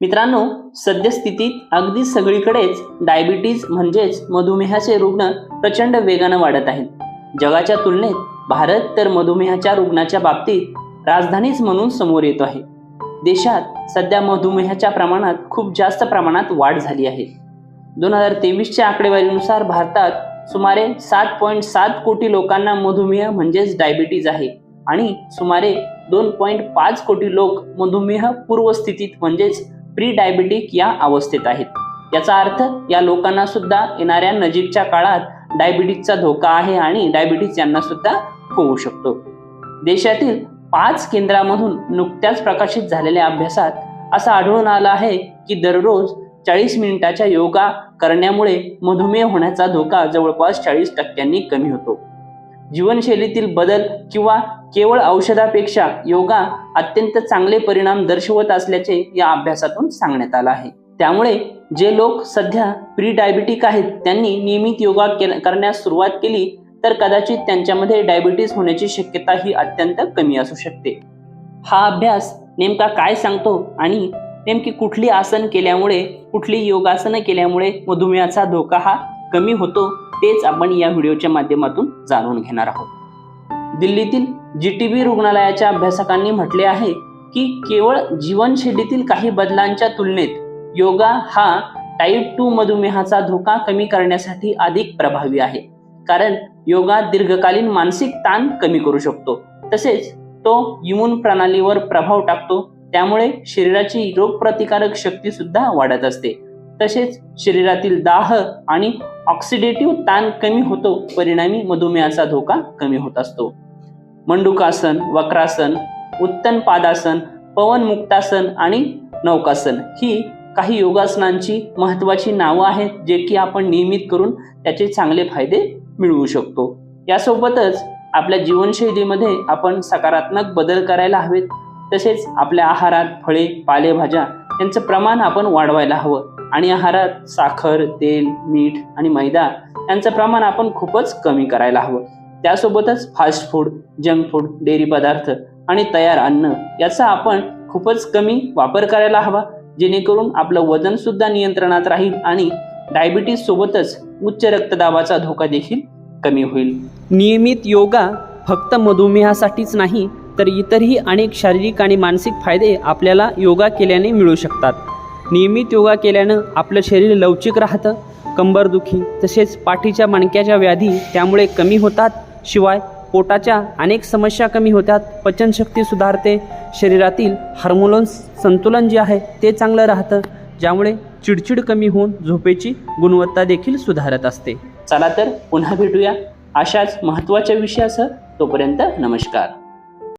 मित्रांनो सद्यस्थितीत अगदी सगळीकडेच डायबिटीज म्हणजेच मधुमेहाचे रुग्ण प्रचंड वेगानं वाढत आहेत. जगाच्या तुलनेत भारत तर मधुमेहाच्या रुग्णाच्या बाबतीत राजधानीच म्हणून समोर येतो आहे. देशात सध्या मधुमेहाच्या प्रमाणात खूप जास्त प्रमाणात वाढ झाली आहे. दोन हजार तेवीसच्या आकडेवारीनुसार भारतात सुमारे सात पॉईंट सात कोटी लोकांना मधुमेह म्हणजेच डायबिटीज आहे आणि सुमारे दोन पॉईंट पाच कोटी लोक मधुमेह पूर्वस्थितीत म्हणजेच प्री डायबिटिक या अवस्थेत आहेत. याचा अर्थ या लोकांना सुद्धा येणाऱ्या नजीकच्या काळात डायबिटीजचा धोका आहे आणि डायबिटीज यांना सुद्धा होऊ शकतो. देशातील पाच केंद्रामधून नुकत्याच प्रकाशित झालेल्या अभ्यासात असं आढळून आलं आहे की दररोज चाळीस मिनिटाच्या योगा करण्यामुळे मधुमेह होण्याचा धोका जवळपास चाळीस टक्क्यांनी कमी होतो. जीवनशैलीतील बदल किंवा केवळ औषधापेक्षा योगा अत्यंत चांगले परिणाम दर्शवत असल्याचे या अभ्यासातून सांगण्यात आलं आहे. त्यामुळे जे लोक सध्या प्री डायबिटिक आहेत त्यांनी नियमित योगा के- करण्यास सुरुवात केली तर कदाचित त्यांच्यामध्ये डायबिटीज होण्याची शक्यता ही अत्यंत कमी असू शकते. हा अभ्यास नेमका काय सांगतो आणि नेमकी कुठली आसन केल्यामुळे कुठली योगासनं केल्यामुळे मधुमेहाचा धोका हा कमी होतो? तेच आपण या व्हिडिओच्या माध्यमातून जाणून घेणार आहोत. दिल्लीतील जी टी बी रुग्णालयाच्या अभ्यासकांनी म्हटले आहे की केवळ जीवनशैलीतील काही बदलांच्या तुलनेत योगा हा टाईप टू मधुमेहाचा धोका कमी करण्यासाठी अधिक प्रभावी आहे. कारण योगा दीर्घकालीन मानसिक ताण कमी करू शकतो. तसेच तो इम्यून प्रणालीवर प्रभाव टाकतो. त्यामुळे शरीराची रोगप्रतिकारक शक्ती सुद्धा वाढत असते. तसेच शरीरातील दाह आणि ऑक्सिडेटिव्ह ताण कमी होतो परिणामी मधुमेहाचा धोका कमी होत असतो. मंडुकासन वक्रासन उत्तन पादासन पवन मुक्तासन आणि नौकासन ही काही योगासनांची महत्वाची नावं आहेत जे की आपण नियमित करून त्याचे चांगले फायदे मिळवू शकतो. यासोबतच आपल्या जीवनशैलीमध्ये आपण सकारात्मक बदल करायला हवेत तसेच आपल्या आहारात फळे पालेभाज्या यांचं प्रमाण आपण वाढवायला हवं. आणि आहारात साखर तेल मीठ आणि मैदा यांचं प्रमाण आपण खूपच कमी करायला हवं. त्यासोबतच fast food junk food dairy पदार्थ आणि तयार अन्न याचा आपण खूपच कमी वापर करायला हवा जेणेकरून आपलं वजन सुद्धा नियंत्रणात राहील आणि डायबिटीज सोबतच उच्च रक्तदाबाचा धोका देखील कमी होईल. नियमित योगा फक्त मधुमेहासाठीच नाही तर इतरही अनेक शारीरिक आणि मानसिक फायदे आपल्याला योगा केल्याने मिळू शकतात. नियमित योगा केल्यानं आपलं शरीर लवचिक राहतं कंबरदुखी तसेच पाठीच्या मणक्याच्या व्याधी त्यामुळे कमी होतात. शिवाय पोटाच्या अनेक समस्या कमी होतात. पचनशक्ती सुधारते. शरीरातील हार्मोन्स संतुलन जे आहे ते चांगलं राहतं. ज्यामुळे चिडचिड कमी होऊन झोपेची गुणवत्ता देखील सुधारत असते. चला तर पुन्हा भेटूया अशाच महत्त्वाच्या विषयासह. तोपर्यंत नमस्कार.